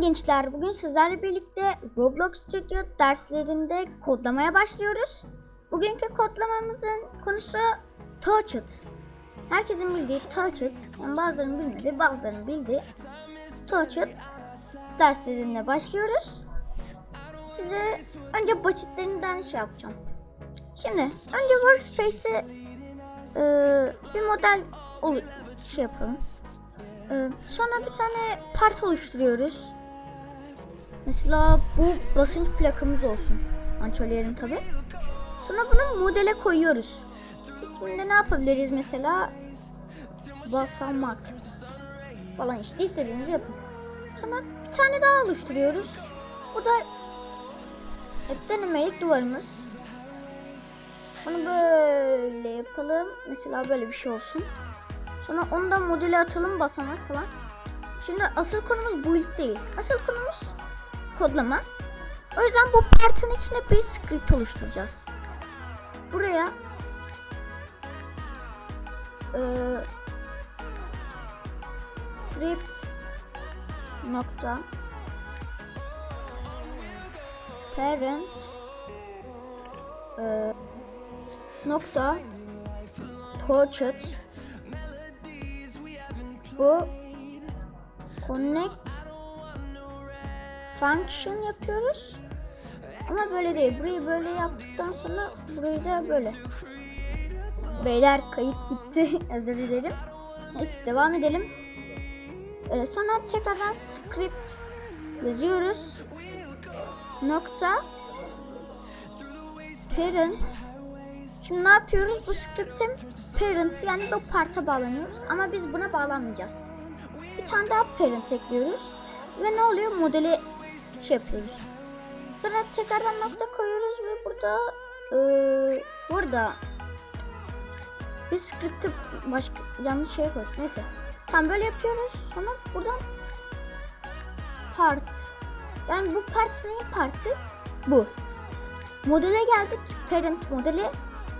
Selam gençler. Bugün sizlerle birlikte Roblox Studio derslerinde kodlamaya başlıyoruz. Bugünkü kodlamamızın konusu Touched. Herkesin bildiği Touched, yani bazılarının bilmediği, bazılarının bildiği Touched derslerinde başlıyoruz. Size önce basitlerinden şey yapacağım. Şimdi önce Workspace'e e, bir model şey yapalım. Ee, sonra bir tane part oluşturuyoruz. Mesela bu basınç plakamız olsun. Ançoleyelim tabi. Sonra bunu modele koyuyoruz. İsminde ne yapabiliriz mesela? Basamak falan işte istediğinizi yapın. Sonra bir tane daha oluşturuyoruz. Bu da denemelik duvarımız. Bunu böyle yapalım. Mesela böyle bir şey olsun. Sonra onu da modele atalım basamak falan. Şimdi asıl konumuz build değil. Asıl konumuz kodlama. O yüzden bu partın içinde bir script oluşturacağız. Buraya eee script nokta parent eee nokta touched bu connect function yapıyoruz. Ama böyle değil. Burayı böyle yaptıktan sonra burayı da böyle. Beyler kayıt gitti. Özür dilerim. Neyse devam edelim. Ee, sonra tekrardan script yazıyoruz. Nokta parent Şimdi ne yapıyoruz? Bu script'in parent yani bu parta bağlanıyoruz. Ama biz buna bağlanmayacağız. Bir tane daha parent ekliyoruz. Ve ne oluyor? Modeli şey yapıyoruz. Sonra tekrardan nokta koyuyoruz ve burada eee burada bir script'i başka yanlış şeye koyduk. Neyse. Tam böyle yapıyoruz. Sonra buradan part. Yani bu part neyin parti? Bu. Modele geldik. Parent modeli.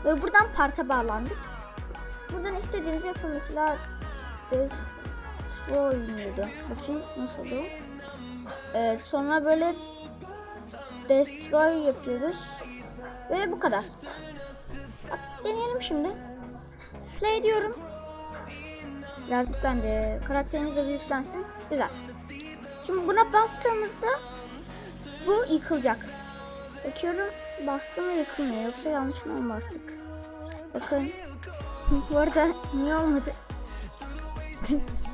Ve buradan parta bağlandık. Buradan istediğinizi yapın. Mesela destroy muydu? Bakayım nasıl o? Ee, sonra böyle destroy yapıyoruz. Ve bu kadar. Bak deneyelim şimdi. Play diyorum. Biraz yüklendi. Karakterimiz de büyüklensin. Güzel. Şimdi buna bastığımızda bu yıkılacak. Bakıyorum bastım ve yıkılmıyor. Yoksa yanlışına mı bastık? Bakın. Bu arada niye olmadı?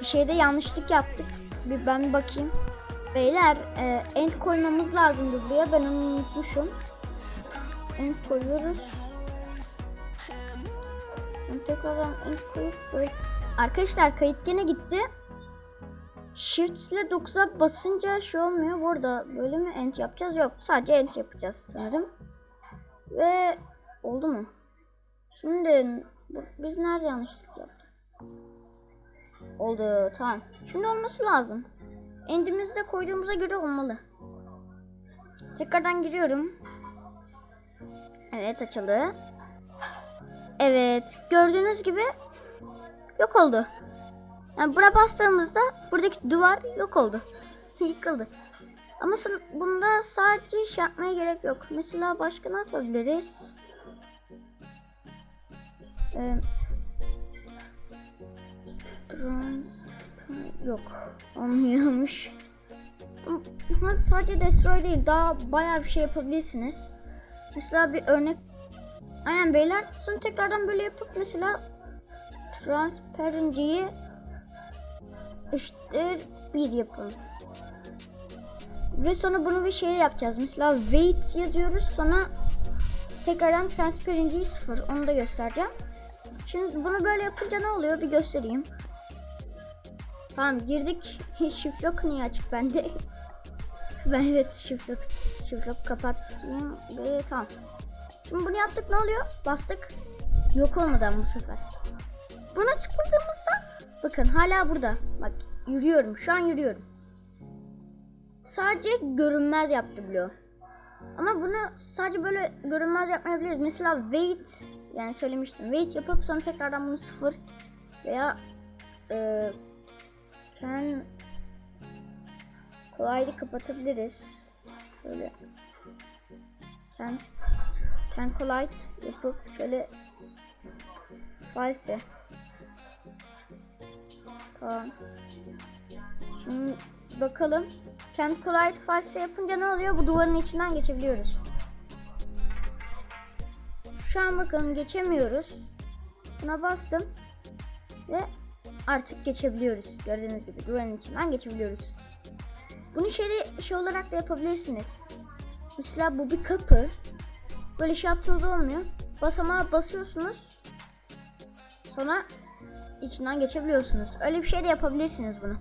bir şeyde yanlışlık yaptık. Bir ben bir bakayım. Beyler e, end koymamız lazımdı buraya. Ben onu unutmuşum. End koyuyoruz. Ben tekrardan end koyup böyle... Arkadaşlar kayıt gene gitti. Shift ile 9'a basınca şey olmuyor. Burada böyle mi end yapacağız? Yok sadece end yapacağız sanırım. Ve oldu mu? Şimdi biz nerede yanlışlık yaptık? Oldu tamam. Şimdi olması lazım. Endimizi de koyduğumuza göre olmalı. Tekrardan giriyorum. Evet açıldı. Evet gördüğünüz gibi yok oldu. Yani buna bastığımızda buradaki duvar yok oldu. Yıkıldı. Ama bunda sadece şey yapmaya gerek yok. Mesela başka ne yapabiliriz? Ee, yok. Olmuyormuş. Ama sadece destroy değil. Daha bayağı bir şey yapabilirsiniz. Mesela bir örnek. Aynen beyler. Sonra tekrardan böyle yapıp mesela transparency'yi eşittir bir yapalım. Ve sonra bunu bir şey yapacağız. Mesela weight yazıyoruz. Sonra tekrardan transparency 0. Onu da göstereceğim. Şimdi bunu böyle yapınca ne oluyor? Bir göstereyim. Tamam girdik. Shift lock niye açık bende? ben evet shift lock kapattım ve tamam. Şimdi bunu yaptık ne oluyor? Bastık. Yok olmadan bu sefer. Buna tıkladığımızda bakın hala burada. Bak yürüyorum. Şu an yürüyorum. Sadece görünmez yaptı Blue. Ama bunu sadece böyle görünmez yapmayabiliriz. Mesela weight yani söylemiştim. Weight yapıp sonra tekrardan bunu sıfır veya e, Can kolaylık kapatabiliriz. Şöyle can can collide yapıp şöyle false Tamam. Şimdi bakalım. Can collide false yapınca ne oluyor? Bu duvarın içinden geçebiliyoruz. Şu an bakın geçemiyoruz. Buna bastım. Ve artık geçebiliyoruz. Gördüğünüz gibi duvarın içinden geçebiliyoruz. Bunu şey, şey olarak da yapabilirsiniz. Mesela bu bir kapı. Böyle şey yaptığınız olmuyor. Basamağa basıyorsunuz. Sonra içinden geçebiliyorsunuz. Öyle bir şey de yapabilirsiniz bunu.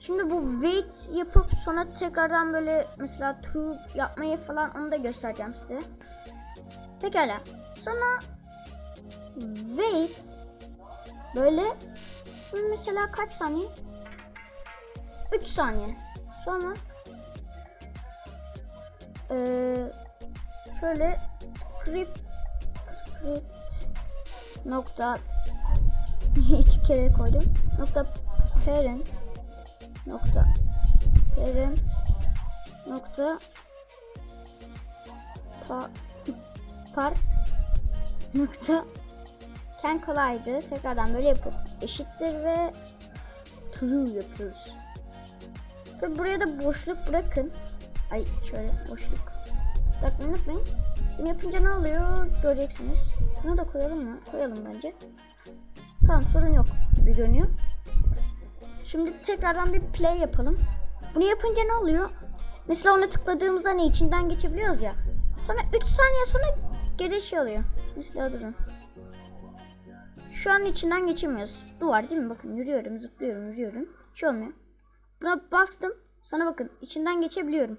Şimdi bu wait yapıp sonra tekrardan böyle mesela true yapmayı falan onu da göstereceğim size. Pekala. Sonra wait böyle mesela kaç saniye? 3 saniye. Sonra eee şöyle script script nokta iki kere koydum. Nokta parent nokta parent nokta pa, part nokta can kolaydı. Tekrardan böyle yapıp eşittir ve true yapıyoruz. Tabi buraya da boşluk bırakın. Ay şöyle boşluk. Bırakmayı unutmayın. Bunu yapınca ne oluyor göreceksiniz. Bunu da koyalım mı? Koyalım bence. Tamam sorun yok gibi görünüyor. Şimdi tekrardan bir play yapalım. Bunu yapınca ne oluyor? Mesela ona tıkladığımızda ne içinden geçebiliyoruz ya. Sonra 3 saniye sonra geri şey oluyor. Mesela durun. Şu an içinden geçemiyoruz. Duvar değil mi? Bakın yürüyorum, zıplıyorum, yürüyorum. Şey olmuyor. Buna bastım. Sonra bakın içinden geçebiliyorum.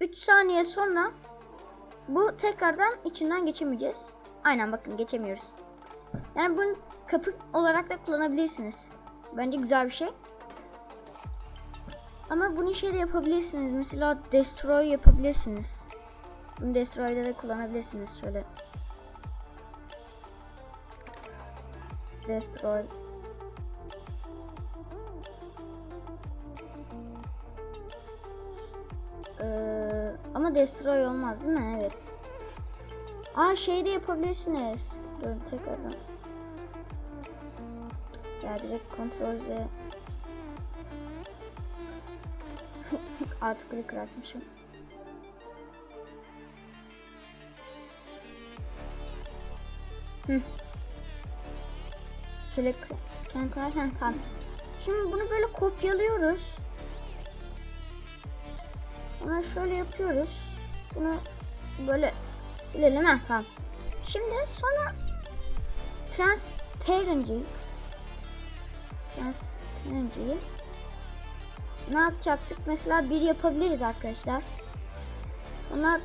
3 saniye sonra bu tekrardan içinden geçemeyeceğiz. Aynen bakın geçemiyoruz. Yani bunu kapı olarak da kullanabilirsiniz. Bence güzel bir şey. Ama bunu şey de yapabilirsiniz. Mesela destroy yapabilirsiniz. Bunu destroy'da da kullanabilirsiniz şöyle. Destroy. Ee, ama destroy olmaz değil mi? Evet. Aa şey de yapabilirsiniz. Dur tekrardan. Ya direkt kontrol Z. Artık clicker atmışım. Hı. Şöyle can koyarken tamam. Şimdi bunu böyle kopyalıyoruz. Sonra şöyle yapıyoruz. Bunu böyle silelim. Ha. Şimdi sonra transparency transparency'yi ne yapacaktık? Mesela bir yapabiliriz arkadaşlar. Sonra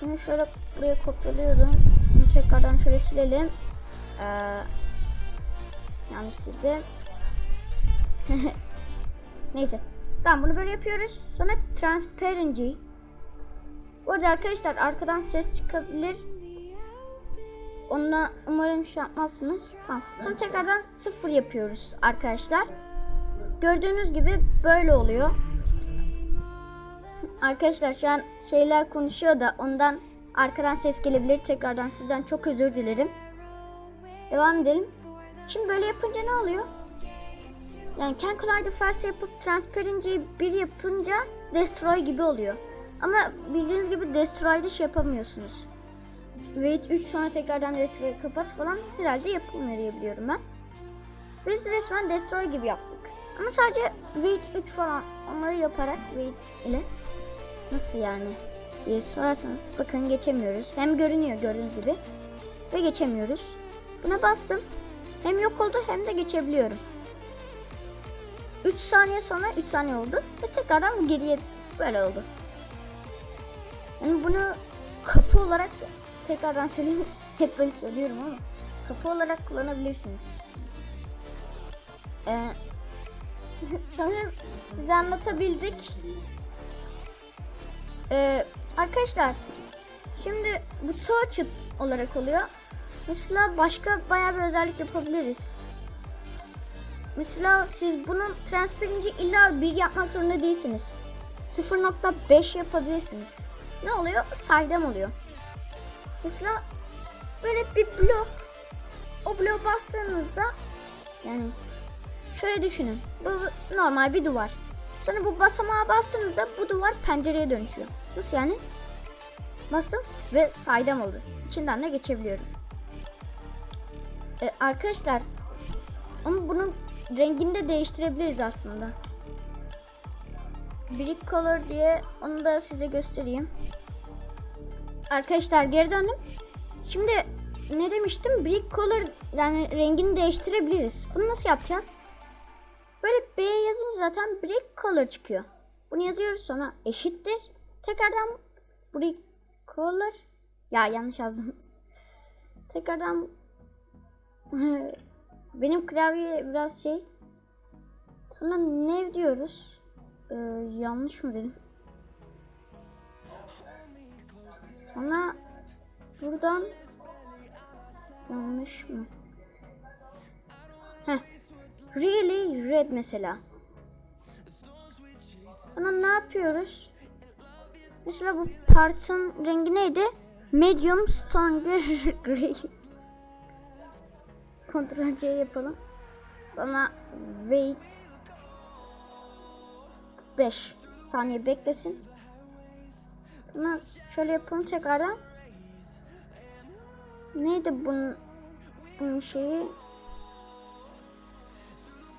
şunu şöyle buraya kopyalıyorum. Bunu tekrardan şöyle silelim. Ee, sildim. Neyse. Tamam bunu böyle yapıyoruz. Sonra transparency. Bu arada arkadaşlar arkadan ses çıkabilir. Onunla umarım şey yapmazsınız. Tamam. Sonra tekrardan sıfır yapıyoruz arkadaşlar. Gördüğünüz gibi böyle oluyor. Arkadaşlar şu an şeyler konuşuyor da ondan arkadan ses gelebilir. Tekrardan sizden çok özür dilerim. Devam edelim. Şimdi böyle yapınca ne oluyor? Yani Can Collider First yapıp Transparency'yi bir yapınca Destroy gibi oluyor. Ama bildiğiniz gibi Destroy'da şey yapamıyorsunuz. Wait 3 sonra tekrardan Destroy kapat falan herhalde biliyorum ben. Biz resmen Destroy gibi yaptık. Ama sadece Wait 3 falan onları yaparak Wait ile nasıl yani diye sorarsanız bakın geçemiyoruz. Hem görünüyor gördüğünüz gibi ve geçemiyoruz. Buna bastım. Hem yok oldu hem de geçebiliyorum. 3 saniye sonra 3 saniye oldu ve tekrardan geriye böyle oldu. Yani bunu kapı olarak tekrardan söyleyeyim hep böyle söylüyorum ama kapı olarak kullanabilirsiniz. Ee, sanırım size anlatabildik. Ee, arkadaşlar şimdi bu touch olarak oluyor. Mesela başka bayağı bir özellik yapabiliriz. mesela siz bunun transparency illa 1 yapmak zorunda değilsiniz. 0.5 yapabilirsiniz. Ne oluyor? Saydam oluyor. Mesela böyle bir blok o bloğa bastığınızda yani şöyle düşünün. Bu normal bir duvar. Sonra bu basamağa bastığınızda bu duvar pencereye dönüşüyor. Nasıl yani? Bastım ve saydam oldu. İçinden de geçebiliyorum. Ee, arkadaşlar ama bunun rengini de değiştirebiliriz aslında. Brick Color diye onu da size göstereyim. Arkadaşlar geri döndüm. Şimdi ne demiştim? Brick Color yani rengini değiştirebiliriz. Bunu nasıl yapacağız? Böyle B yazınca zaten Brick Color çıkıyor. Bunu yazıyoruz sonra eşittir. Tekrardan Brick Color. Ya yanlış yazdım. Tekrardan benim klavye biraz şey. Sonra ne diyoruz? Ee, yanlış mı dedim? Sonra buradan yanlış mı? Heh. Really red mesela. Sonra ne yapıyoruz? Mesela bu partın rengi neydi? Medium stronger gray. Ctrl C yapalım. Sonra wait 5 saniye beklesin. Sonra şöyle yapalım tekrardan. Neydi bunun bunun şeyi?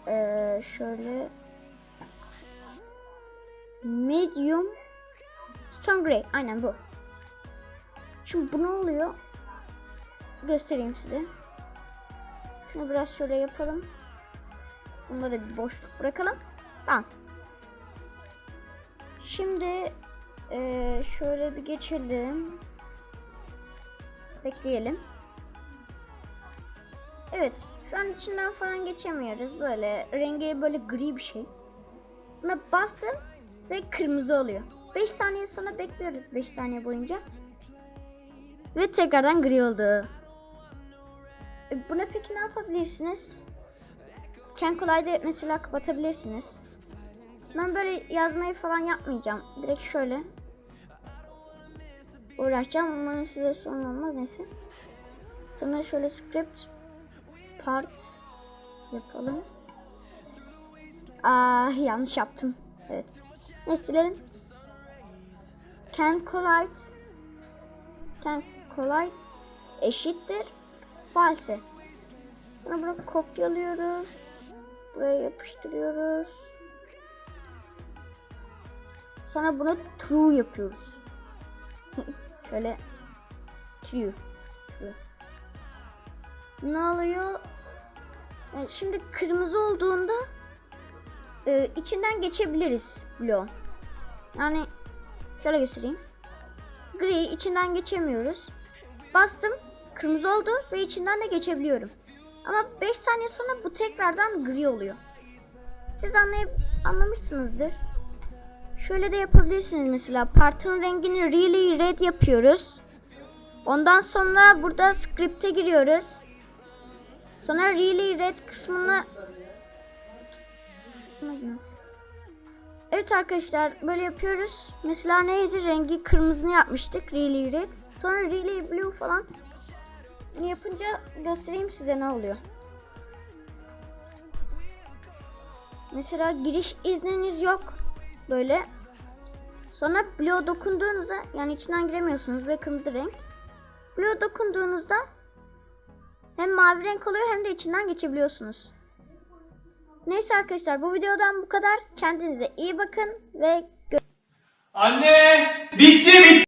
Ee, şöyle medium strong gray aynen bu. Şimdi bu ne oluyor? Göstereyim size. Şunu biraz şöyle yapalım. Bunda da bir boşluk bırakalım. Tamam. Şimdi eee, şöyle bir geçelim. Bekleyelim. Evet. Şu an içinden falan geçemiyoruz. Böyle rengi böyle gri bir şey. Buna bastım ve kırmızı oluyor. 5 saniye sonra bekliyoruz 5 saniye boyunca. Ve tekrardan gri oldu. E, Buna peki ne yapabilirsiniz? Ken kolayda mesela kapatabilirsiniz. Ben böyle yazmayı falan yapmayacağım. Direkt şöyle uğraşacağım. Umarım size sorun olmaz. Neyse. Sonra şöyle script part yapalım. Aa yanlış yaptım. Evet. Ne silelim? Can collide can collide eşittir false. Sonra bunu kopyalıyoruz. Buraya yapıştırıyoruz. Sonra bunu true yapıyoruz. Şöyle true. True. Ne oluyor? Yani şimdi kırmızı olduğunda e, içinden geçebiliriz bloğun. Yani şöyle göstereyim. Gri içinden geçemiyoruz. Bastım kırmızı oldu ve içinden de geçebiliyorum. Ama 5 saniye sonra bu tekrardan gri oluyor. Siz anlayıp anlamışsınızdır. Şöyle de yapabilirsiniz mesela. Partın rengini really red yapıyoruz. Ondan sonra burada script'e giriyoruz. Sonra really red kısmını Evet arkadaşlar böyle yapıyoruz. Mesela neydi? Rengi kırmızını yapmıştık. Really red. Sonra really blue falan. Bunu yapınca göstereyim size ne oluyor. Mesela giriş izniniz yok. Böyle. Sonra bloğa dokunduğunuzda yani içinden giremiyorsunuz ve kırmızı renk. Bloğa dokunduğunuzda hem mavi renk oluyor hem de içinden geçebiliyorsunuz. Neyse arkadaşlar bu videodan bu kadar. Kendinize iyi bakın ve Anne! Bitti bitti!